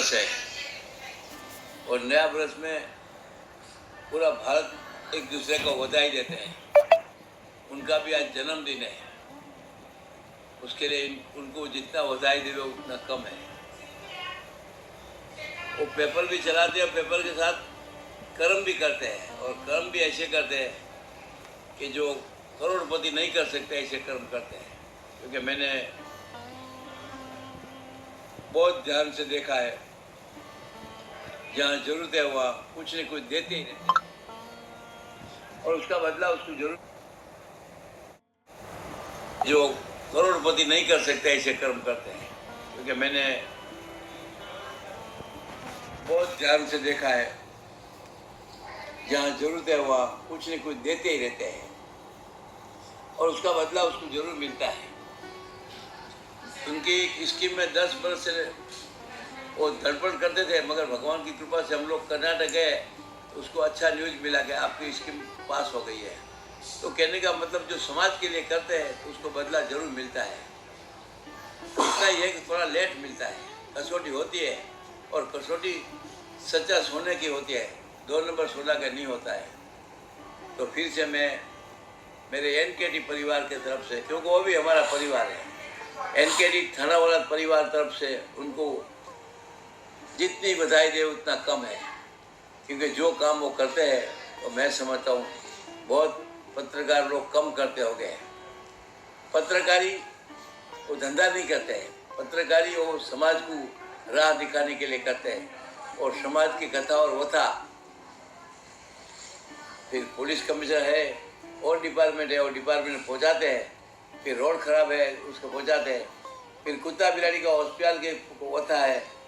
बरस है। और नया वर्ष में पूरा भारत एक दूसरे को बधाई देते हैं। उनका भी आज जन्मदिन है। उसके लिए उनको जितना बधाई देवे उतना कम है। वो पेपर भी चलाते हैं पेपर के साथ कर्म भी करते हैं। और कर्म भी ऐसे करते हैं कि जो करोड़पति नहीं कर सकते, ऐसे कर्म करते हैं। क्योंकि मैंने बहुत ध्यान से देखा है। जहाँ ज़रूरत है वहाँ कुछ न कुछ देते ही रहते हैं। और उसका बदला उसको ज़रूर जो करोड़पति नहीं कर सकते, ऐसे कर्म करते हैं। क्योंकि मैंने बहुत ध्यान से देखा है, जहाँ ज़रूरत है वहाँ कुछ न कुछ देते ही रहते हैं। और उसका बदला उसको ज़रूर मिलता है। उनकी स्कीम में दस वर्ष से वो धड़पड़ करते थे मगर भगवान की कृपा से हम लोग कर्नाटक गए, उसको अच्छा न्यूज़ मिला कि आपकी स्कीम पास हो गई है। तो कहने का मतलब जो समाज के लिए करते हैं तो उसको बदला ज़रूर मिलता है। इतना ही है कि थोड़ा लेट मिलता है। कसौटी होती है और कसौटी सच्चा सोने की होती है। दो नंबर सोना का नहीं होता है। तो फिर से मैं मेरे एन परिवार के तरफ़ से, क्योंकि वो भी हमारा परिवार है। एन के डी थाना वाला परिवार तरफ़ से उनको जितनी बधाई दे, उतना कम है। क्योंकि जो काम वो करते हैं तो मैं समझता हूँ, बहुत पत्रकार लोग कम करते हो गए हैं। पत्रकारी वो धंधा नहीं करते हैं। पत्रकारी वो समाज को राह दिखाने के लिए करते हैं। और समाज की कथा और वथा, फिर पुलिस कमिश्नर है, और डिपार्टमेंट है, और डिपार्टमेंट पहुँचाते हैं, फिर रोड खराब है, उसको पहुँचाते हैं। फिर कुत्ता बिलाड़ी का हॉस्पिटल के वथा है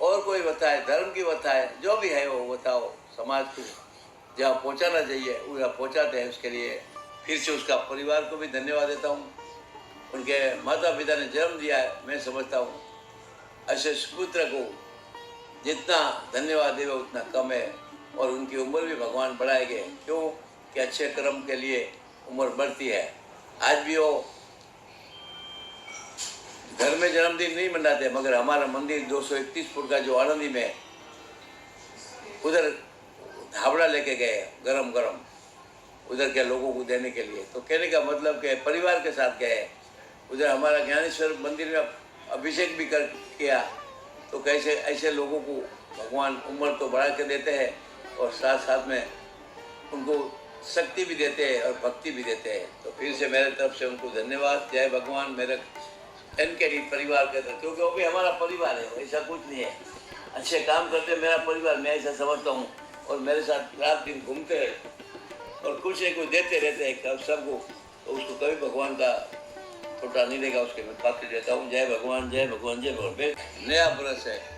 और कोई बताए, धर्म की बताए, जो भी है वो बताओ, समाज को। जहाँ पहुँचाना चाहिए, वहाँ पहुँचाते हैं उसके लिए। फिर से उसका परिवार को भी धन्यवाद देता हूँ। उनके माता पिता ने जन्म दिया है, मैं समझता हूँ। ऐसे सुपुत्र को जितना धन्यवाद देवे, उतना कम है। और उनकी उम्र भी भगवान बढ़ाएँगे। क्यों? कि अच्छे कर्म के लिए उम्र बढ़ती है। आज भी वो घर में जन्मदिन नहीं मनाते, मगर हमारा मंदिर 231 फुट का जो आनंदी में उधर धाबड़ा लेके गए गरम गरम उधर के लोगों को देने के लिए। तो कहने का मतलब कि परिवार के साथ गए, उधर हमारा ज्ञानेश्वर मंदिर में अभिषेक भी कर किया। तो कैसे, ऐसे लोगों को भगवान उम्र तो बढ़ा के देते हैं और साथ साथ में उनको शक्ति भी देते हैं और भक्ति भी देते हैं। तो फिर से मेरे तरफ़ से उनको धन्यवाद। जय भगवान, मेरे एन के डी परिवार कहते हैं क्योंकि वो भी हमारा परिवार है, ऐसा कुछ नहीं है। अच्छे काम करते मेरा परिवार, मैं ऐसा समझता हूँ। और मेरे साथ रात दिन घूमते हैं। और कुछ एक कुछ देते रहते हैं सबको। तो उसको कभी भगवान का छोटा नहीं देगा, उसके मैं पात्र देता हूँ। जय भगवान जय भगवान जय भगवान। नया बरस है।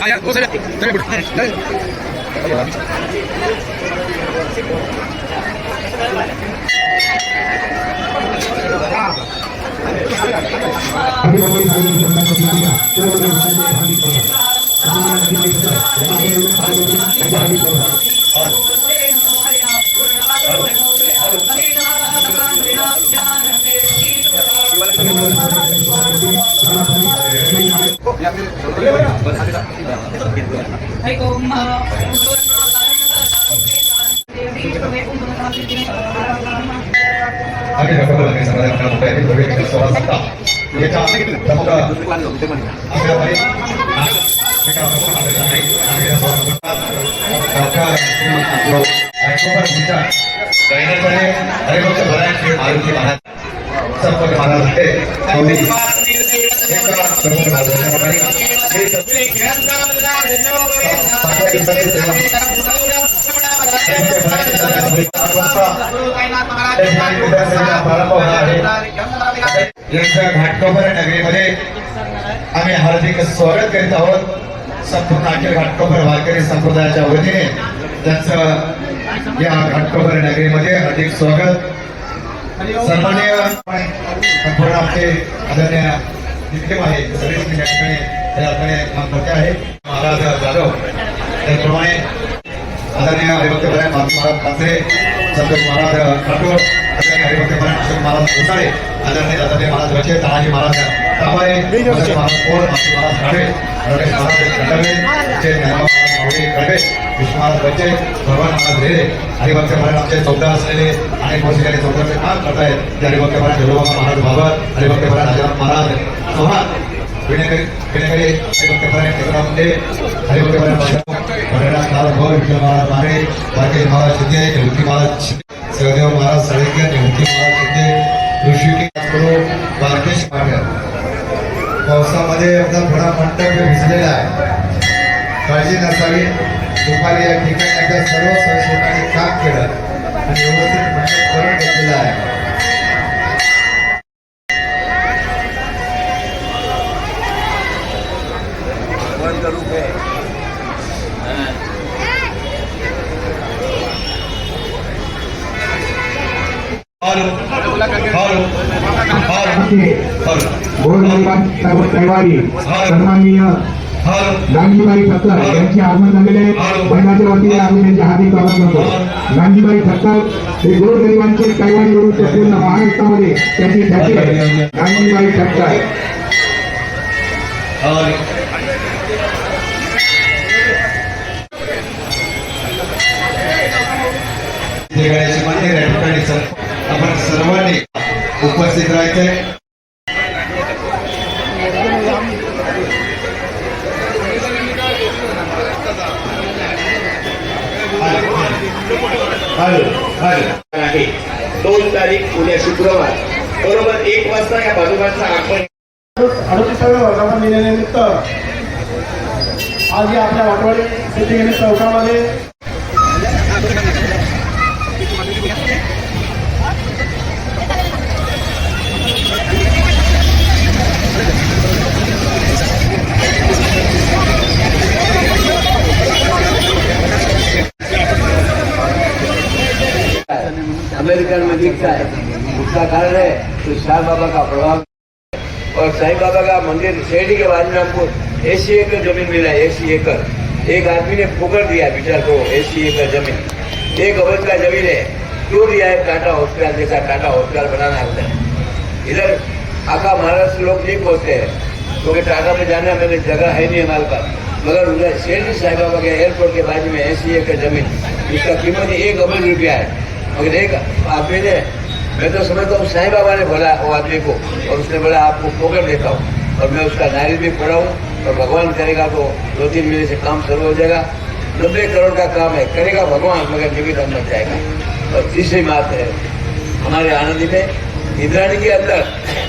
아야 오세요. 잘 보자. हरिभक्त भरायण श्री मारुती महाराज संपत महाराज हे हार्दिक स्वागत करीत आहोत संपूर्ण अखिल घाटकोपर वारकरी संप्रदायाच्या वतीने त्यांचं या घाटकोपर नगरीमध्ये हार्दिक स्वागत सन्मान्य आमचे आदरणीय नित्यम आहे काम महाराज आदरणीय हरिभक्त भरायण महाराज कात्रे संतोष महाराज आदरणीय अशोक महाराज आदरणीय दादाजी महाराज तानाजी महाराज महाराज महाराज महाराज खंडवे महाराज कडवे विष्णू महाराज बच्चे भगवान महाराज रेरे हरिभक्त भरायण आमचे चौदा असलेले अनेक वर्ष त्यांनी चौदाचे काम करतायत ते हरिभक्त भरायण जलोबा महाराज बाबर, हरिभक्त भरायण राजाराम महाराज. चव्हाण विनयकरी विनयकरी, हरिभक्त एकनाथ मुंडे, हरिभक्त भरायण भरायण महाराज भोर, विठ्ठल महाराज मारे वाकेश महाराज शिंदे निवृत्ती महाराज सहदेव महाराज सळेकर निवृत्ती महाराज शिंदे, ऋषिकेश गुरु बारकेश पाटील पावसामध्ये आपला थोडा मंडप भिजलेला आहे. काळजी नसावी दुपारी या ठिकाणी आपल्या सर्व सहशोकाने काम केलं आणि व्यवस्थित मंडप करून घेतलेला आहे भगवान का रूप है गांधीबाई ठक्कर यांचे आगमन झालेले आहे. महिलांच्या वतीने आम्ही त्यांचे हार्दिक स्वागत करतो. गांधीबाई ठक्कर हे गोरगरिबांचे कैवारी म्हणून संपूर्ण महाराष्ट्रामध्ये त्यांची ख्याती आहे. गांधीबाई ठक्कर. आपण सर्वांनी उपस्थित राहायचंय. आहे. दोन तारीख उद्या शुक्रवार. बरोबर एक वाजता या बाजूबांचा आपण अडतीसाव्या वर्धापन दिनानिमित्त आज या आपल्या वाटवाडी सिद्धिगणेश चौकामध्ये अमेरिकन है उसका कारण है तो साई बाबा का प्रभाव और साईं बाबा का मंदिर शेरडी के बाद में हमको अस्सी एकड़ ज़मीन मिला अस्सी एकड़। एक आदमी ने फुकर दिया विचार को अस्सी एकड़ ज़मीन। एक अवध का ज़मीन है। क्यों दिया है? टाटा हॉस्पिटल जैसा टाटा हॉस्पिटल बनाना होता है इधर आका महाराष्ट्र लोग नहीं पहुँचते हैं, क्योंकि टाटा में जाने में जगह है नहीं हमारे पास मगर उधर शेरडी साई बाबा के एयरपोर्ट के बाजू में अस्सी एकड़ ज़मीन। इसका कीमत एक अरब रुपया है। मगर एक आदमी ने, मैं तो समझता हूँ साईं बाबा ने बोला, वो आदमी को, और उसने बोला, आपको पोकर देता हूँ। और मैं उसका नारियल भी पढ़ा हूँ, और भगवान करेगा तो दो तीन महीने से काम शुरू हो जाएगा। नब्बे करोड़ का काम है, करेगा भगवान, मगर जीवित हम बच जाएगा। और तीसरी बात है, हमारे आनंदी में इंद्राणी के अंदर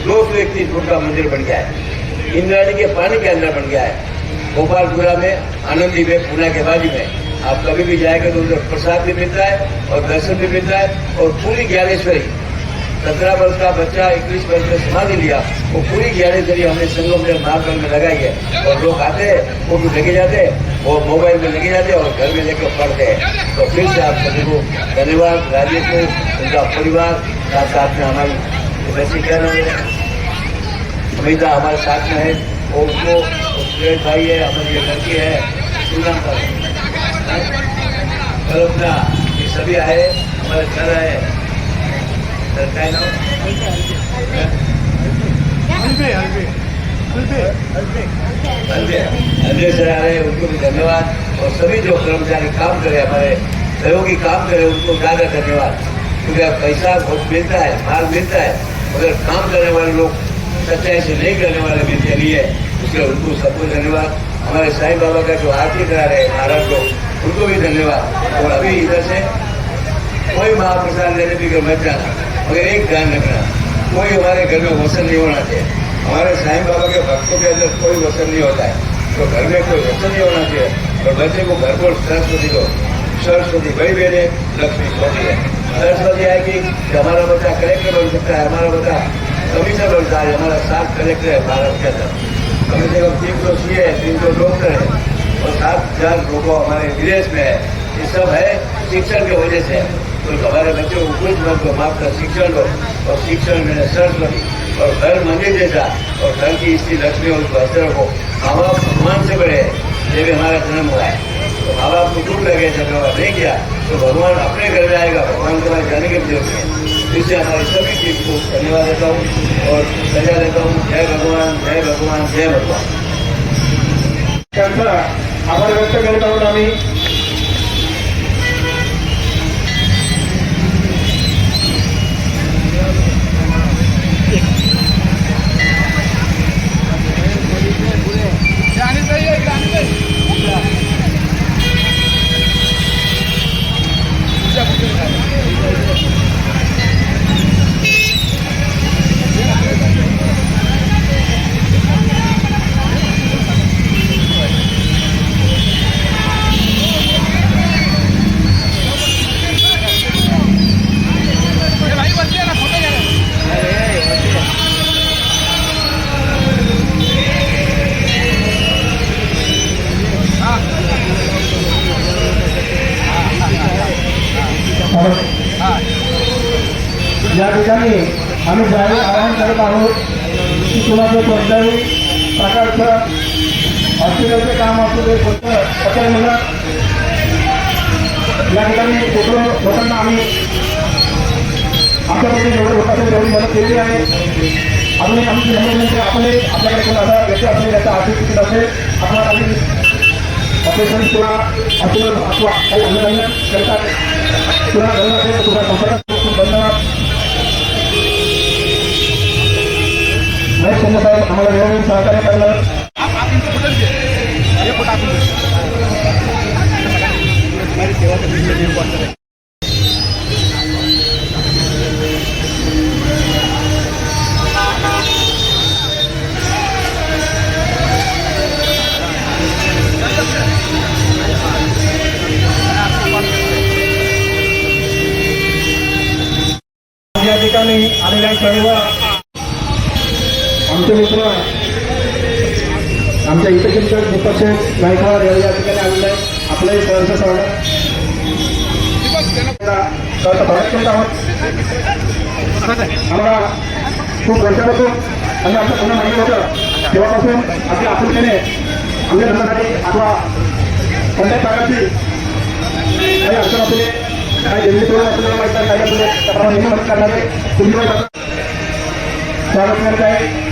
दो सौ इकतीस फुट का मंदिर बन गया है। इंद्राणी के पानी के अंदर बन गया है। गोपालपुरा में, आनंदी में पूना के बाजू में। आप कभी भी जाएँगे तो उधर प्रसाद भी मिलता है और दर्शन भी मिलता है और पूरी ज्ञानेश्वरी, सत्रह वर्ष का बच्चा, इक्कीस वर्ष में समाधि लिया, वो पूरी ज्ञानेश्वरी हमने संगम में महाकाल में लगाई है। और लोग आते हैं, वो भी लेके जाते हैं, वो मोबाइल में लेके जाते हैं और घर में लेकर पढ़ते हैं। तो फिर से आप सभी को धन्यवाद राजेश को उनका परिवार, साथ साथ में हमारी वैसे क्या नाम है। अमिता हमारे साथ में है, और उसको भाई है, हमारी ये लड़की है सुनाम का। कल्पना ये सभी आए हमारे घर आए। अंजय सर आ रहे हैं उनको भी धन्यवाद। और सभी जो कर्मचारी काम करे हमारे सहयोगी काम करे उनको ज़्यादा धन्यवाद। क्योंकि अब पैसा बहुत मिलता है माल मिलता है। मगर काम करने वाले लोग सच्चाई से नहीं करने वाले मिलते नहीं है इसलिए उनको सबको धन्यवाद। हमारे साईं बाबा का जो आरती करा रहे हैं महाराज लोग उनको भी धन्यवाद। और अभी इधर से कोई महाप्रसाद लेने की मत जाना मगर एक ध्यान रखना, कोई हमारे घर में वसन नहीं होना चाहिए। हमारे साईं बाबा के भक्तों के अंदर कोई वसन नहीं होता है। तो घर में कोई वसन नहीं होना चाहिए। और बच्चे को घर को सरस्वती को, सरस्वती बड़ी बहने, लक्ष्मी छोटी है। सरस्वती आएगी कि हमारा बच्चा कलेक्टर बन सकता है, हमारा बच्चा कमिश्नर बनता है, हमारा सात कलेक्टर है भारत के अंदर। कम से कम तीन सौ सी है, तीन सौ डॉक्टर है। और सात हज़ार लोगों हमारे विदेश में है। ये सब है शिक्षण के वजह से। तो हमारे बच्चों को कुछ मत को कर, शिक्षण लो और शिक्षण में सरस्वती और घर मंदिर जैसा, और घर की स्त्री लक्ष्मी और हस्त रखो माँ बाप भगवान से बड़े हैं ये भी हमारा जन्म हुआ है। तो माँ बाप को दुख लगे, जब व्यवहार नहीं किया तो भगवान अपने घर में आएगा, भगवान के पास जाने की ज़रूरत नहीं इससे हमारी सभी टीम को धन्यवाद देता हूँ और सजा देता हूँ। जय भगवान जय भगवान जय भगवान। त्यांचा आभार व्यक्त करीत आहोत की कुणाचं कोणत्याही प्रकारचं हॉस्पिटलचं काम असू दे कोणतं पत्र मला या ठिकाणी फोटो लोकांना आम्ही आमच्याकडे जेवढे होत असेल तेवढी मदत केली आहे. अजून एक आमची विनंती आहे, म्हणजे आपण आपल्याकडे कोण असा व्यक्ती असेल त्याचा आर्थिक तिकीट असेल आपल्याला काही ऑपरेशन किंवा हॉस्पिटल अथवा काही अन्य करतात किंवा गरज असेल तर तुमचा संपर्क खूप धन्यवाद. महेश शिंदे साहेब आम्हाला वेळोवेळी सहकार्य करणार या ठिकाणी आलेल्या सर्व आमचे मित्र आमच्या इथे दीपक शेठ गायकवाड या या ठिकाणी आलेले आहेत. आपलंही सहर्ष स्वागत. सहर्ष स्वागत करत आहोत. आम्हाला खूप वर्षापासून आणि आमचं पुन्हा माहिती होतं. तेव्हापासून आपल्या आपुलकीने आमच्या धर्मासाठी अथवा कोणत्याही प्रकारची काही अडचण असू दे काही जमिनी तोडून असलेल्या माहिती काही असू दे त्याप्रमाणे नेहमी मदत करणारे. तुम्ही स्वागत करत आहे.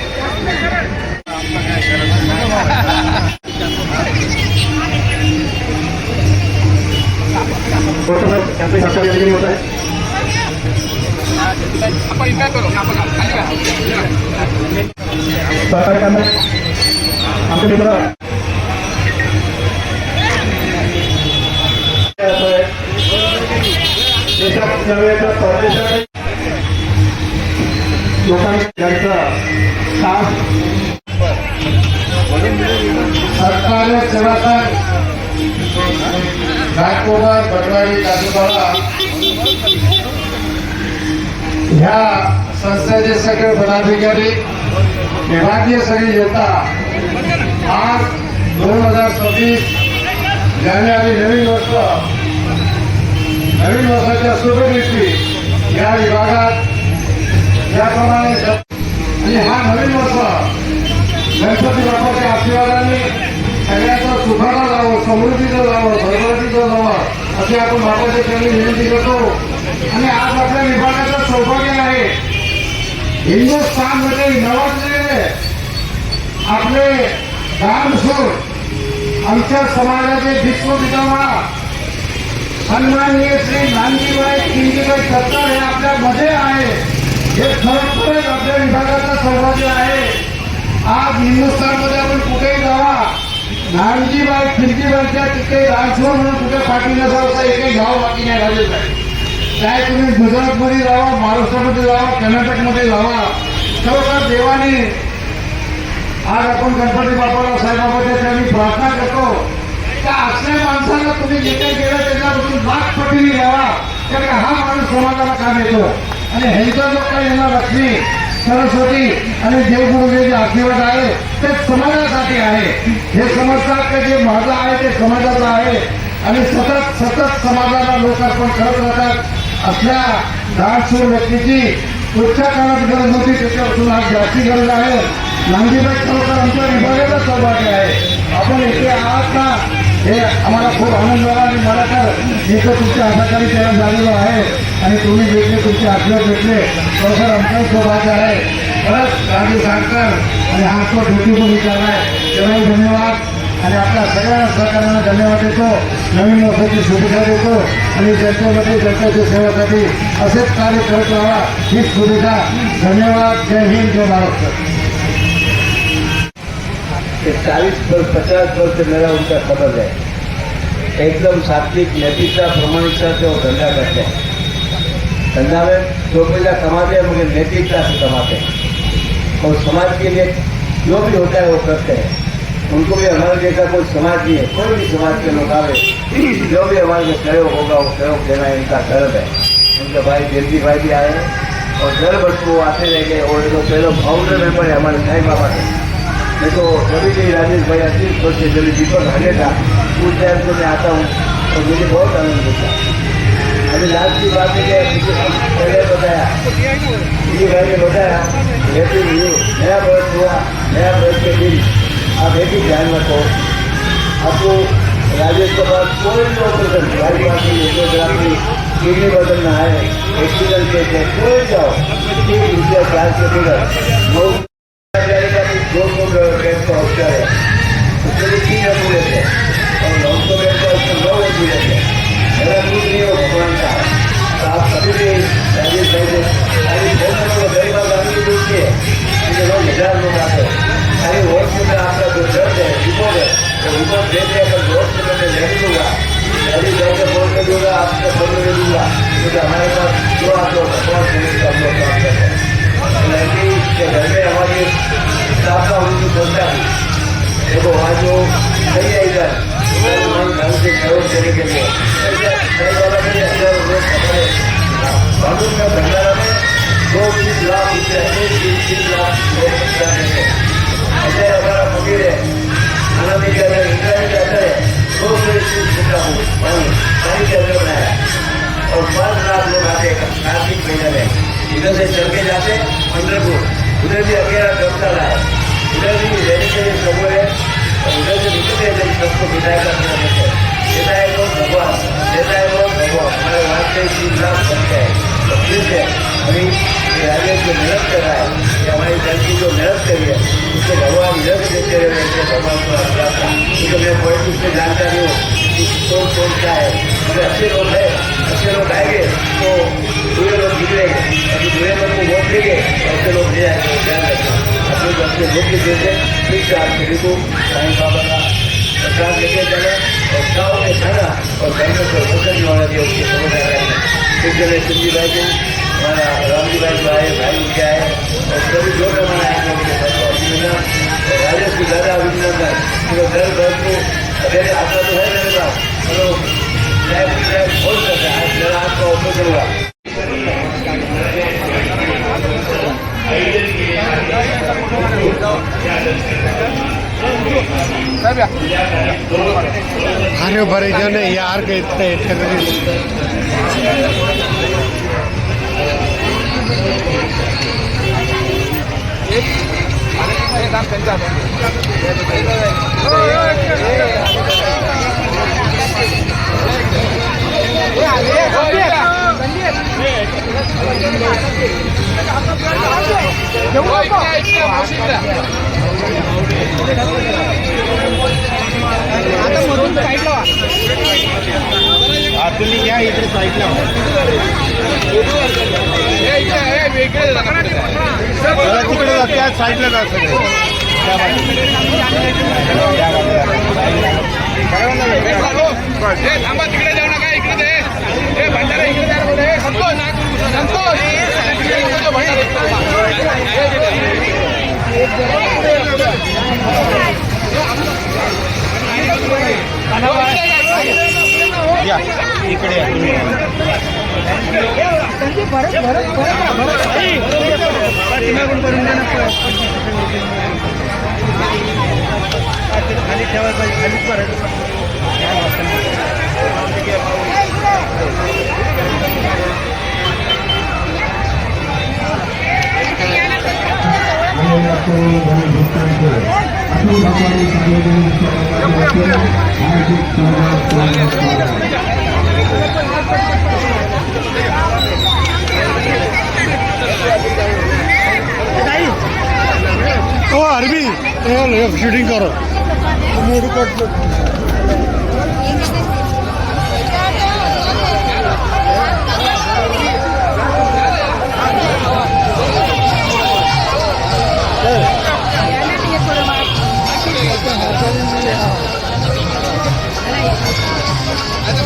ठिकाणी होत आमच्या मित्र देशात नव्हे तर परदेशात साथ सरकारी सेवासंघ घाटकोपर बटवाडी तालुकाला ह्या संस्थेचे सगळे पदाधिकारी विभागीय सगळे येता आज दोन हजार सव्वीस जानेवारी नवीन वर्ष नवीन वर्षाच्या शुभदृष्टी या विभागात याप्रमाणे आणि हा नवीन वर्ष गणपती बाप्पाच्या आशीर्वादाने सगळ्यांचं सुखाला जावं समृद्धीचं जावं भरभराटीचं जावं अशी आपण बापाच्या त्यांनी विनंती करतो. आणि आज आपल्या विभागाचं सौभाग्य आहे. हिंदुस्थानमध्ये नवाजलेले आपले दानशूर आमच्या समाजाचे विश्वपितामहा सन्माननीय श्री नानजीबाई किंजीबाई सरकार हे आपल्या मध्ये आहे. हे खरोखरच आपल्या विभागाचं सौभाग्य आहे. आज हिंदुस्थानमध्ये आपण कुठेही जावा नानजीबाई खिडकीबाईच्या तिथे राजभर म्हणून कुठे पाठी नसावं एकही गाव बाकी नाही राहिलेलं आहे. काय तुम्ही गुजरातमध्ये जावा महाराष्ट्रामध्ये जावा कर्नाटकमध्ये जावा खरोखर देवाने आज आपण गणपती बापाला साईबाबाच्या त्यांनी प्रार्थना करतो. त्या असल्या माणसाला तुम्ही जे काही केलं त्याच्यापासून लाख पटीने घ्यावा कारण हा माणूस समाजाला काम येतो आणि ह्यांचा जो काही यांना लक्ष्मी सरस्वती आणि देवगुरुचे जे आशीर्वाद आहे ते समाजासाठी आहे. हे समजतात का जे माझं आहे ते समाजाचं आहे. आणि सतत सतत समाजाला लोकार्पण करत राहतात. असल्या दानशूर व्यक्तीची पुढच्या काळात गरज नव्हती त्याच्यापासून आज जास्ती गरज आहे. नांदीबाई खरोखर आमच्या विभागाचा सहभागी आहे. आपण इथे आहात ना हे आम्हाला आनंद झाला आणि मला तर इथं तुमच्या हाताखाली त्याला झालेलो आहे आणि आशीर्वाद भेटले खरोखर आमचं सौभाग्य आहे परत राजू सारकर आणि हा तो धन्यवाद। आणि आपल्या सगळ्या सहकार्यांना धन्यवाद नवीन शुभेच्छा देतो। आणि जनतेमध्ये जनतेच्या सेवेसाठी कार्य करत राहा. ही शुभेच्छा. धन्यवाद. जय हिंद, जय महाराष्ट्र कि चालीस वर्ष, पचास वर्ष से मेरा उनका संबंध है। एकदम सात्विक, नैतिकता, प्रमाणिकता से वो धंधा करते हैं। धंधा में जो पैसा कमाते हैं मगर नैतिकता से कमाते हैं। और समाज के लिए जो भी होता है, वो करते हैं। उनको भी हमारे जैसा कोई समाज नहीं है, कोई भी समाज के लोग आवे जो भी हमारे में सहयोग होगा, वो सहयोग देना इनका गर्व है। उनके भाई जयंती भाई भी आए और वर्ष वो आते रह गए। और जो पहले फाउंडर मेंबर है, हमारे साईं बाबा के तो राजेश भाई अतीत वर्ष से जब दीपक हटे था उस टाइम से मैं आता हूँ, और मुझे बहुत आनंद होता अभी लास्ट की बात है कि मुझे पहले बताया। ये भाई ने बताया हैप्पी न्यू नया वर्ष हुआ, नया वर्ष के दिन आप एक ही ध्यान रखो। आपको राजेश के पास कोई भी ऑपरेशन गाड़ी बाकी फोटोग्राफी किडनी बदलना है एक्सीडेंट केस है कोई जाओ तीन रुपया चार के बिगड़ कि दो सौ बेड इधर से चल के जाते पंद्रहपुर। उधर भी अकेला धर्मशाला है। उधर भी रहने के लिए सब है। और उधर से निकलते हैं सबको विदाई करना देते हैं। देता है वो भगवान, देता है वो भगवान। हमारे वहाँ से तीन लाख बनते हैं। तो फिर से अभी ये राजेश जो मेहनत कर रहा है, ये हमारी लड़की जो मेहनत करी है, उसको भगवान यश देते रहे इससे भगवान को प्रार्थना क्योंकि मैं पॉलिटिक्स में जानकारी हूँ कौन कौन क्या है। अगर अच्छे लोग हैं, अच्छे लोग आएँगे तो बुरे लोग बिगड़ेंगे अभी बुरे लोग को वोट देंगे तो अच्छे लोग ले आएँगे ध्यान रखना अपने को अच्छे वोट भी देते फिर से आप सभी को बाबा का प्रसाद लेके जाना और गाँव में खाना और घर में कोई नहीं होना चाहिए समझ आ रहा है फिर जब सिंधी भाई को हमारा रामजी भाई जो आए भाई क्या है और सभी जो हमारा है लोगों के साथ अभिनंदन और राजेश की दादा अभिनंदन घर घर को अगर आपका तो है मेरे पास अरे बड़े जन यार के इतने टेररिस्ट तुम्ही या इकडे साईडला तिकडे जा, त्या साईडला जा सगळे. त्या थांबा तिकडे जाऊ नका इकडे दे हे भंडारा इकडे द्या रे, हे संतोष संतोष इकडे ये, तो भंडारा. या इकडे या तुम्ही. ओ अरबी खाली ठेवायला पाहिजे खालीच भरायचं Thank you. ও আরবি শুটিং করো আচ্ছা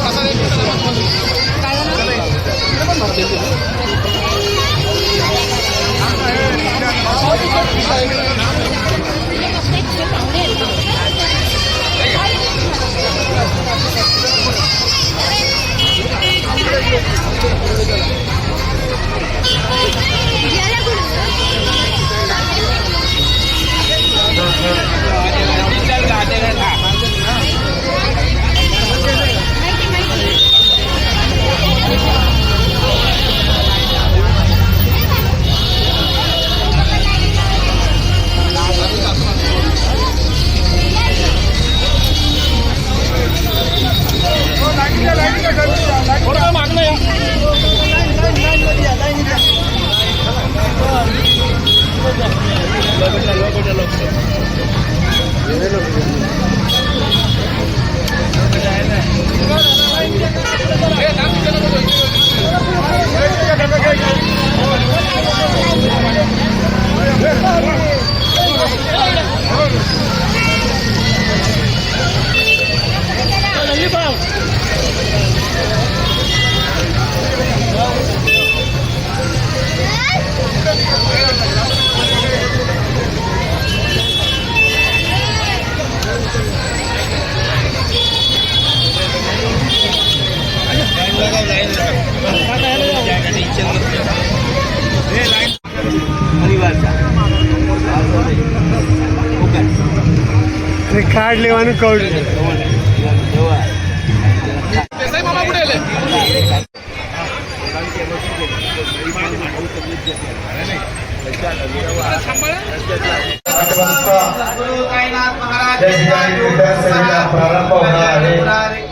या ठिकाणी कीर्तन सेवेला प्रारंभ होणार आहे